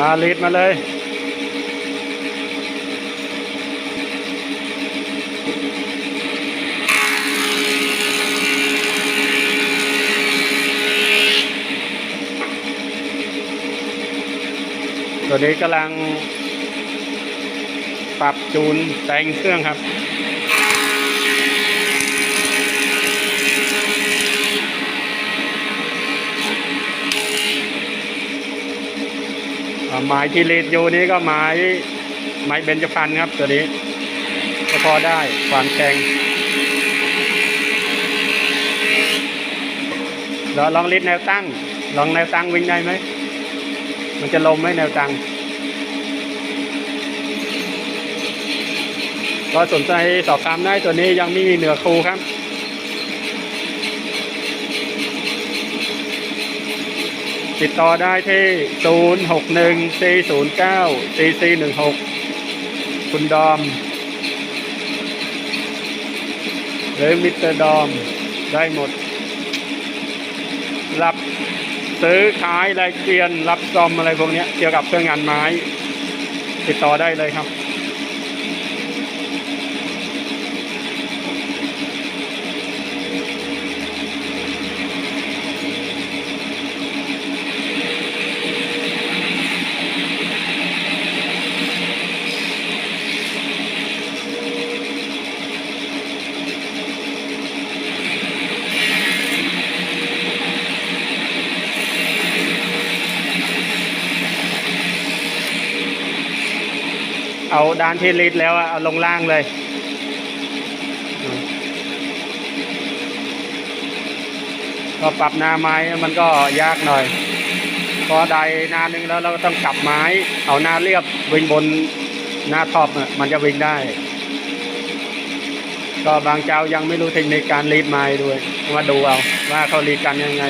อาลีดมาเลย ตัวนี้กำลัง ปรับจูนแต่งเครื่องครับ ไม้ที่ลีดอยู่นี้ก็ไม้ไม้เบญจพรรณครับตัวนี้ก็พอได้ความแข็งเราลองลีดแนวตั้ง ลองแนวตั้งวิ่งได้ไหม มันจะลมไหมแนวตั้งก็สนใจสอบถามได้ตัวนี้ยังไม่มีเหนือครูครับ ติดต่อได้ที่ 0 6 1 4 0 9 4 4 1 6 คุณดอม หรือมิสเตอร์ดอม ได้หมด รับซื้อขายรายเปลี่ยน รับซ่อมอะไรพวกนี้เกี่ยวกับเครื่องงานไม้ ติดต่อได้เลยครับ เอาด้านที่ลิดแล้วอะเอาลงล่างเลย ก็ปรับหน้าไม้มันก็ยากหน่อย พอได้หน้านึงแล้วเราก็ต้องกลับไม้ เอาหน้าเรียบวิ่งบนหน้าท็อปมันจะวิ่งได้ ก็บางเจ้ายังไม่รู้เทคนิคการรีดไม้ด้วยมาดูเอาว่าเขารีดกันยังไง